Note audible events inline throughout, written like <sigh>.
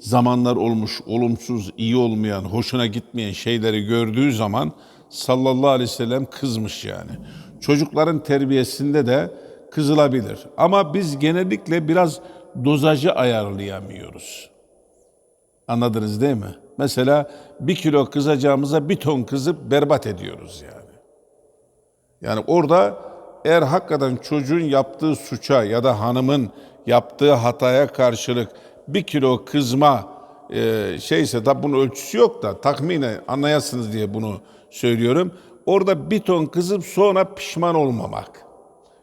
zamanlar olmuş, olumsuz, iyi olmayan, hoşuna gitmeyen şeyleri gördüğü zaman sallallahu aleyhi ve sellem kızmış yani. Çocukların terbiyesinde de kızılabilir. Ama biz genellikle biraz dozajı ayarlayamıyoruz. Anladınız değil mi? Mesela bir kilo kızacağımıza bir ton kızıp berbat ediyoruz yani. Yani orada eğer hakikaten çocuğun yaptığı suça ya da hanımın yaptığı hataya karşılık bir kilo kızma e, şeyse tabi bunun ölçüsü yok da tahminen anlayasınız diye bunu söylüyorum. Orada bir ton kızıp sonra pişman olmamak,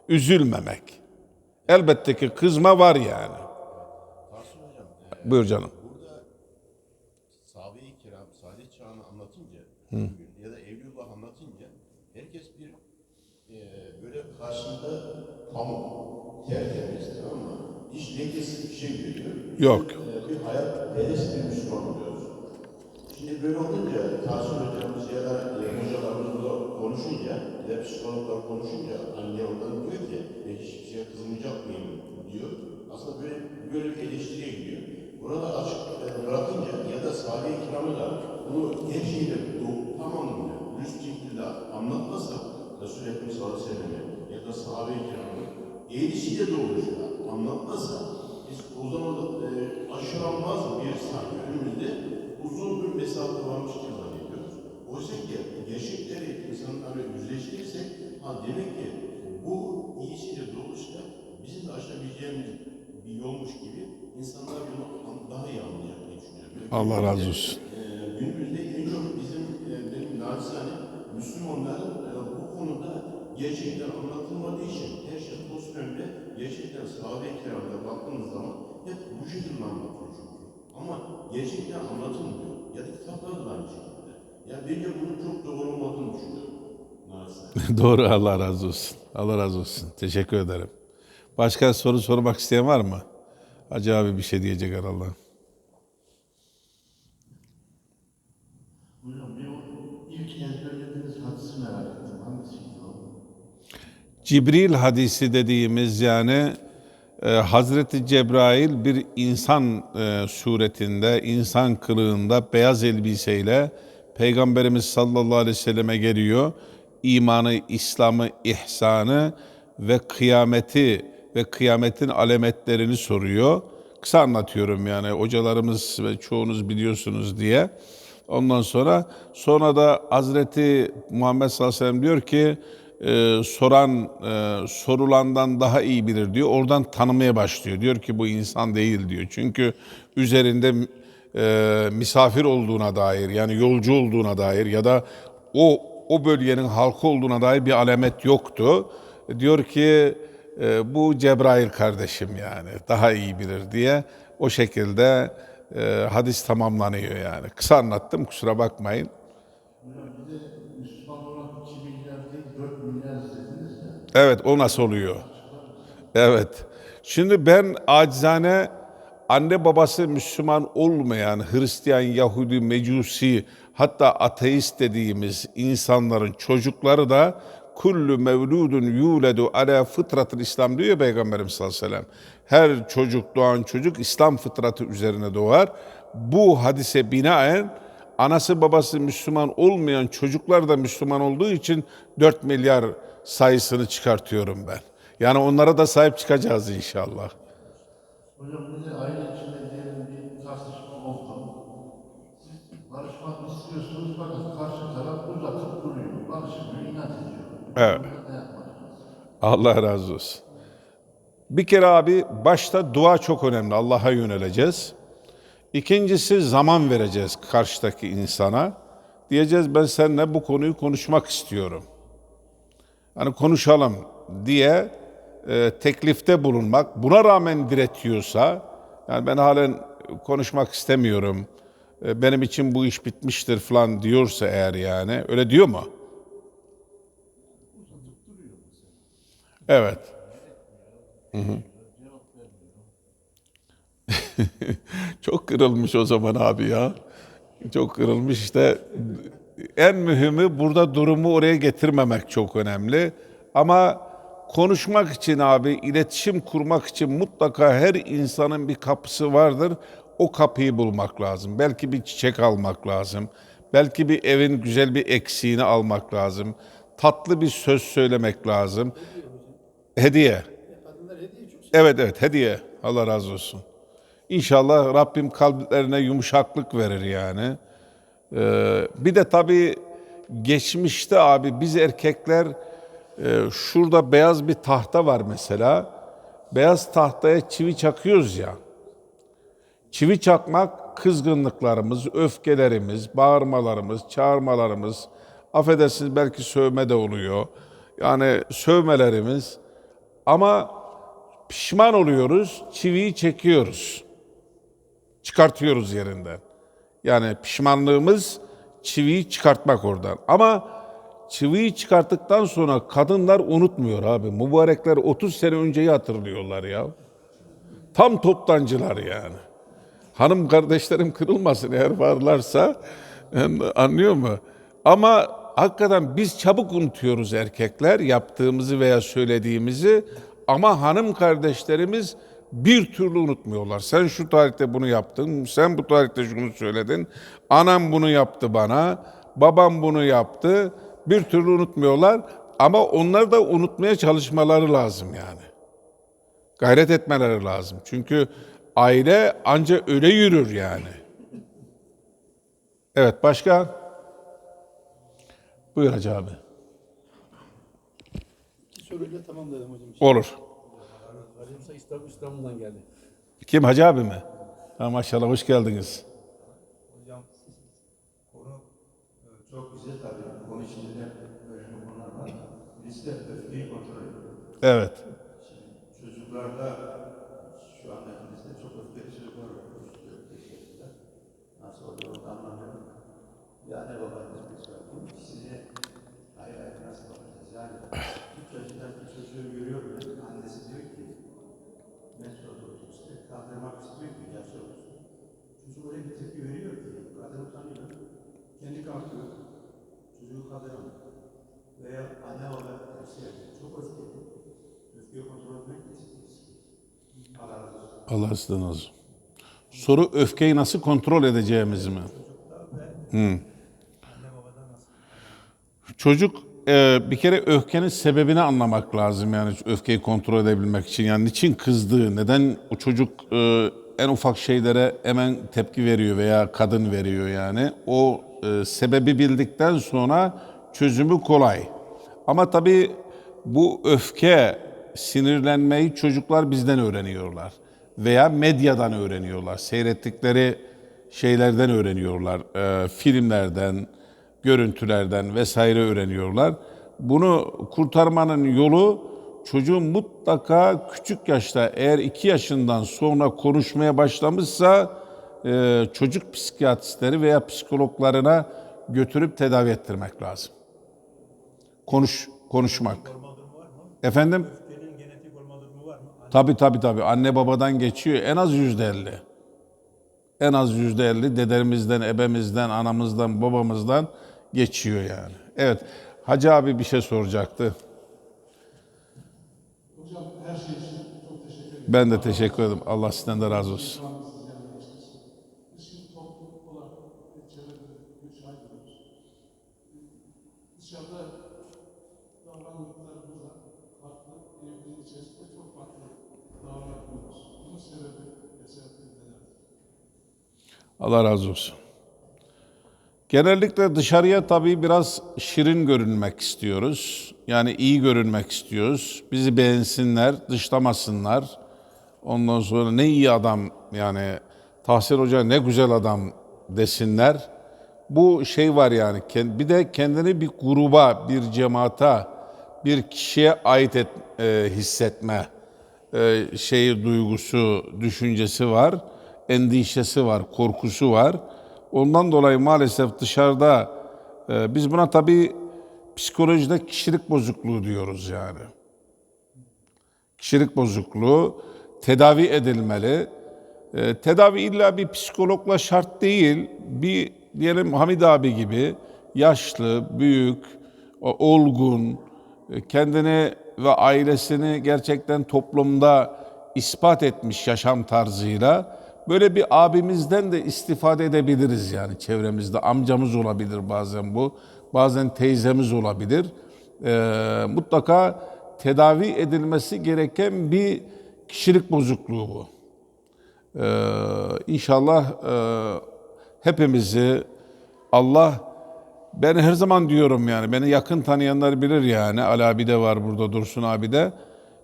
üzülmemek. Elbette ki kızma var yani. Buyur canım. sahabe-i kiram saadet çağını anlatınca ya da Evliullah anlatınca herkes bir e, böyle karşında pamuk tertemiz tamam mı? Hiç lekesiz bir şey görüyor. Yok. E, bir hayat perest bir Müslüman oluyoruz. Şimdi böyle olunca Tahsin hocamız ya da e, hocalarımız burada konuşunca ya psikologlar konuşunca anne oradan diyor ki ben hiçbir şeye kızmayacak mıyım diyor. Aslında böyle, böyle bir eleştiriye gidiyor. Burada açık e, bırakınca ya da sahabe-i kiramı da bunu her şeyle doğ- tamamını dürüst şekilde anlatmazsa Resul-i Ekrem sallallahu aleyhi ve sellem'e ya da sahabe-i kiramı eğrisiyle doğrusuyla anlatmazsa biz o zaman e, aşılanmaz bir sanki önümüzde uzun bir mesafe varmış gibi zannediyoruz. Oysa ki gerçekleri insanlarla yüzleştirirsek ha demek ki bu iyisiyle doğrusuyla bizim de aşabileceğimiz bir yolmuş gibi insanlar bunu daha iyi anlayacak diye düşünüyorum. Allah razı olsun. e, günümüzde en çok bizim e, benim naçizane Müslümanların e, bu konuda gerçekten anlatılmadığı için her şey toz pembe gerçekten sahabe-i kiramda baktığınız zaman şekilde anlatılıyor çünkü. Ama gerçekten anlatılmıyor. Ya da kitaplarda da aynı şekilde. Ya bence bunun çok doğru olmadığını düşünüyorum. <laughs> Doğru Allah razı olsun. Allah razı olsun. Teşekkür ederim. Başka soru sormak isteyen var mı? Hacı abi bir şey diyecek herhalde. Cibril hadisi dediğimiz yani e, Hazreti Cebrail bir insan e, suretinde, insan kılığında beyaz elbiseyle Peygamberimiz sallallahu aleyhi ve selleme geliyor. İmanı, İslam'ı, ihsanı ve kıyameti ve kıyametin alametlerini soruyor. Kısa anlatıyorum yani hocalarımız ve çoğunuz biliyorsunuz diye. Ondan sonra sonra da Hazreti Muhammed sallallahu aleyhi ve sellem diyor ki e, soran e, sorulandan daha iyi bilir diyor. Oradan tanımaya başlıyor. Diyor ki bu insan değil diyor. Çünkü üzerinde e, misafir olduğuna dair yani yolcu olduğuna dair ya da o o bölgenin halkı olduğuna dair bir alamet yoktu. Diyor ki e, bu Cebrail kardeşim yani daha iyi bilir diye o şekilde e, hadis tamamlanıyor yani. Kısa anlattım kusura bakmayın. Bir Evet o nasıl oluyor? Evet. Şimdi ben acizane anne babası Müslüman olmayan Hristiyan, Yahudi, Mecusi hatta ateist dediğimiz insanların çocukları da kullu mevludun yuledu ala fıtratıl İslam diyor Peygamberimiz sallallahu aleyhi ve sellem. Her çocuk doğan çocuk İslam fıtratı üzerine doğar. Bu hadise binaen anası babası Müslüman olmayan çocuklar da Müslüman olduğu için 4 milyar sayısını çıkartıyorum ben. Yani onlara da sahip çıkacağız inşallah. Hocam bir de aile içinde diyelim bir tartışma oldu. Siz barışmak istiyorsunuz fakat karşı taraf uzatıp duruyor. Barışmıyor, inat ediyor. Evet. Allah razı olsun. Bir kere abi başta dua çok önemli. Allah'a yöneleceğiz. İkincisi zaman vereceğiz karşıdaki insana. Diyeceğiz ben seninle bu konuyu konuşmak istiyorum. Hani konuşalım diye e, teklifte bulunmak. Buna rağmen diretiyorsa, yani ben halen konuşmak istemiyorum, e, benim için bu iş bitmiştir falan diyorsa eğer yani, öyle diyor mu? Evet. Hı hı. <laughs> Çok kırılmış o zaman abi ya. Çok kırılmış işte. En mühimi burada durumu oraya getirmemek çok önemli. Ama konuşmak için abi, iletişim kurmak için mutlaka her insanın bir kapısı vardır. o kapıyı bulmak lazım. Belki bir çiçek almak lazım. Belki bir evin güzel bir eksiğini almak lazım. Tatlı bir söz söylemek lazım. Hediye. Evet evet hediye. Allah razı olsun. İnşallah Rabbim kalplerine yumuşaklık verir yani. Ee, bir de tabii geçmişte abi biz erkekler e, şurada beyaz bir tahta var mesela. Beyaz tahtaya çivi çakıyoruz ya. Çivi çakmak kızgınlıklarımız, öfkelerimiz, bağırmalarımız, çağırmalarımız, affedersiniz belki sövme de oluyor. Yani sövmelerimiz ama pişman oluyoruz, çiviyi çekiyoruz. Çıkartıyoruz yerinden. Yani pişmanlığımız çiviyi çıkartmak oradan. Ama çiviyi çıkarttıktan sonra kadınlar unutmuyor abi. Mübarekler 30 sene önceyi hatırlıyorlar ya. Tam toptancılar yani. Hanım kardeşlerim kırılmasın eğer varlarsa anlıyor mu? Ama hakikaten biz çabuk unutuyoruz erkekler yaptığımızı veya söylediğimizi ama hanım kardeşlerimiz bir türlü unutmuyorlar. Sen şu tarihte bunu yaptın, sen bu tarihte şunu söyledin, anam bunu yaptı bana, babam bunu yaptı. Bir türlü unutmuyorlar ama onları da unutmaya çalışmaları lazım yani gayret etmeleri lazım. Çünkü aile anca öyle yürür yani. Evet başka? Buyur Hacı abi. Soruyla tamam dedim hocam. Olur. İstanbul, İstanbul'dan geldi. Kim Hacı abi mi? Ha, maşallah hoş geldiniz. Hocam konu e, çok güzel tabii. Konu içinde de böyle konular var. Birisi de öfkeyi kontrol ediyor. Evet. Çocuklarda şu anda bizde çok öfkeli çocuklar var. Nasıl oluyor onu anlamıyorum. Ya ne baba demek var. Bu ikisini ayrı ayrı nasıl bakacağız? Yani üç yaşındaki çocuğu görüyorum. Annesi diyor ki metroda otobüste kaldırmak istiyor ki yaşı olsun. Çocuk öyle bir tepki veriyor ki kadın utanıyor. Kendi kalkıyor. Çocuğu kaldıramıyor. Veya anne baba tersi yapıyor. Çok öfkeli. Öfkeyi kontrol etmek de. Allah razı olsun. Allah sizden olsun. Soru öfkeyi nasıl kontrol edeceğimiz mi? Hı. Çocuk e, bir kere öfkenin sebebini anlamak lazım yani öfkeyi kontrol edebilmek için. Yani niçin kızdığı, neden o çocuk e, en ufak şeylere hemen tepki veriyor veya kadın veriyor yani. O e, sebebi bildikten sonra çözümü kolay. Ama tabii bu öfke, sinirlenmeyi çocuklar bizden öğreniyorlar. Veya medyadan öğreniyorlar. Seyrettikleri şeylerden öğreniyorlar. E, filmlerden, görüntülerden vesaire öğreniyorlar. Bunu kurtarmanın yolu çocuğun mutlaka küçük yaşta eğer iki yaşından sonra konuşmaya başlamışsa e, çocuk psikiyatristleri veya psikologlarına götürüp tedavi ettirmek lazım. Konuş, konuşmak. Efendim? Tabii tabii tabii. Anne babadan geçiyor. En az yüzde elli. En az yüzde elli dedemizden, ebemizden, anamızdan, babamızdan geçiyor yani. Evet. Hacı abi bir şey soracaktı. Hocam her şey için çok teşekkür ederim. Ben de teşekkür ederim. Allah sizden de razı olsun. Nelerdir? Allah razı olsun. Genellikle dışarıya tabii biraz şirin görünmek istiyoruz. Yani iyi görünmek istiyoruz. Bizi beğensinler, dışlamasınlar. Ondan sonra ne iyi adam yani Tahsin Hoca ne güzel adam desinler. Bu şey var yani bir de kendini bir gruba, bir cemaata, bir kişiye ait et, e, hissetme e, şeyi duygusu, düşüncesi var, endişesi var, korkusu var. Ondan dolayı maalesef dışarıda e, biz buna tabii psikolojide kişilik bozukluğu diyoruz yani. Kişilik bozukluğu tedavi edilmeli. E, tedavi illa bir psikologla şart değil. Bir diyelim Hamid abi gibi yaşlı, büyük, olgun, e, kendini ve ailesini gerçekten toplumda ispat etmiş yaşam tarzıyla böyle bir abimizden de istifade edebiliriz yani çevremizde. Amcamız olabilir bazen bu. Bazen teyzemiz olabilir. Ee, mutlaka tedavi edilmesi gereken bir kişilik bozukluğu bu. Ee, inşallah e, hepimizi Allah ben her zaman diyorum yani beni yakın tanıyanlar bilir yani Ali abi de var burada Dursun abi de.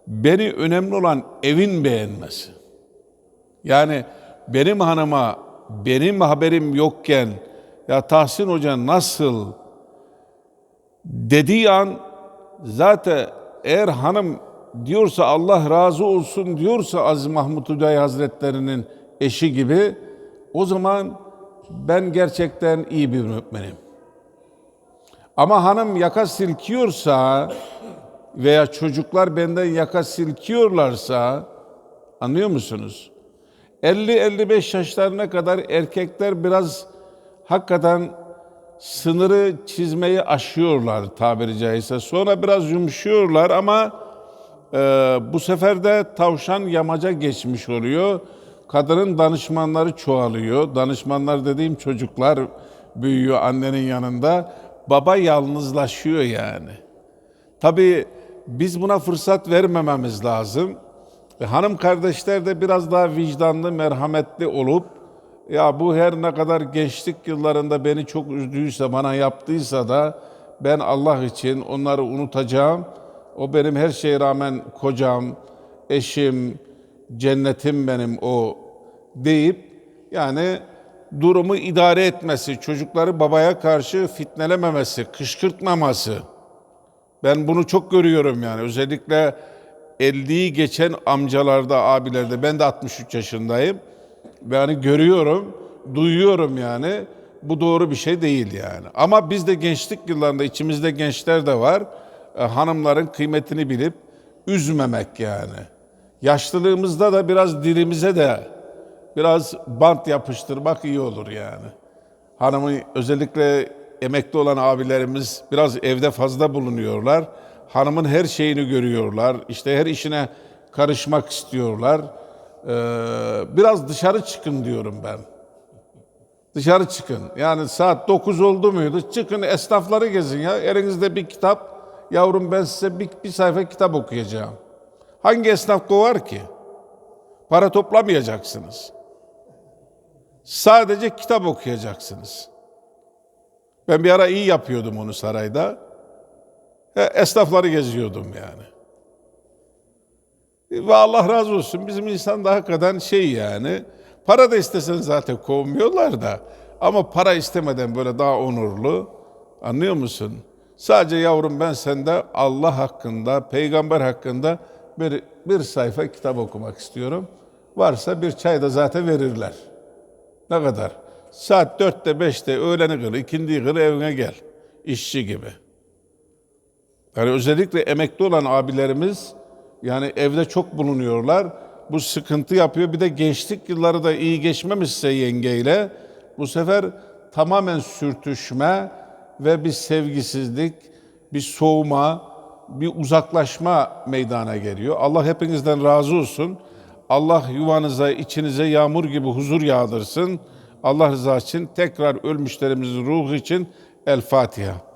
Beni önemli olan evin beğenmesi. Yani benim hanıma benim haberim yokken ya Tahsin Hoca nasıl dediği an zaten eğer hanım diyorsa Allah razı olsun diyorsa Aziz Mahmut Hüdayi Hazretleri'nin eşi gibi o zaman ben gerçekten iyi bir müminim. Ama hanım yaka silkiyorsa veya çocuklar benden yaka silkiyorlarsa anlıyor musunuz? 50-55 yaşlarına kadar erkekler biraz hakikaten sınırı çizmeyi aşıyorlar tabiri caizse. Sonra biraz yumuşuyorlar ama e, bu sefer de tavşan yamaca geçmiş oluyor. Kadının danışmanları çoğalıyor. Danışmanlar dediğim çocuklar büyüyor annenin yanında. Baba yalnızlaşıyor yani. Tabii biz buna fırsat vermememiz lazım. E, hanım kardeşler de biraz daha vicdanlı, merhametli olup ya bu her ne kadar gençlik yıllarında beni çok üzdüyse, bana yaptıysa da ben Allah için onları unutacağım. O benim her şeye rağmen kocam, eşim, cennetim benim o deyip yani durumu idare etmesi, çocukları babaya karşı fitnelememesi, kışkırtmaması. Ben bunu çok görüyorum yani özellikle 50'yi geçen amcalarda, abilerde. Ben de 63 yaşındayım. Ve hani görüyorum, duyuyorum yani. Bu doğru bir şey değil yani. Ama biz de gençlik yıllarında içimizde gençler de var. E, hanımların kıymetini bilip üzmemek yani. Yaşlılığımızda da biraz dilimize de biraz bant yapıştırmak iyi olur yani. Hanımı özellikle emekli olan abilerimiz biraz evde fazla bulunuyorlar. Hanımın her şeyini görüyorlar. İşte her işine karışmak istiyorlar. Ee, biraz dışarı çıkın diyorum ben. Dışarı çıkın. Yani saat 9 oldu muydu? Çıkın esnafları gezin ya. Elinizde bir kitap. Yavrum ben size bir, bir sayfa kitap okuyacağım. Hangi esnaf kovar ki? Para toplamayacaksınız. Sadece kitap okuyacaksınız. Ben bir ara iyi yapıyordum onu sarayda. E, Esnafları geziyordum yani. E, Ve Allah razı olsun bizim insan da hakikaten şey yani. Para da istesen zaten kovmuyorlar da. Ama para istemeden böyle daha onurlu. Anlıyor musun? Sadece yavrum ben sende Allah hakkında, peygamber hakkında bir, bir sayfa kitap okumak istiyorum. Varsa bir çay da zaten verirler. Ne kadar? Saat dörtte beşte öğleni kıl, ikindiyi kıl evine gel. İşçi gibi. Yani özellikle emekli olan abilerimiz yani evde çok bulunuyorlar. Bu sıkıntı yapıyor. Bir de gençlik yılları da iyi geçmemişse yengeyle bu sefer tamamen sürtüşme ve bir sevgisizlik, bir soğuma, bir uzaklaşma meydana geliyor. Allah hepinizden razı olsun. Allah yuvanıza, içinize yağmur gibi huzur yağdırsın. Allah rızası için tekrar ölmüşlerimizin ruhu için El Fatiha.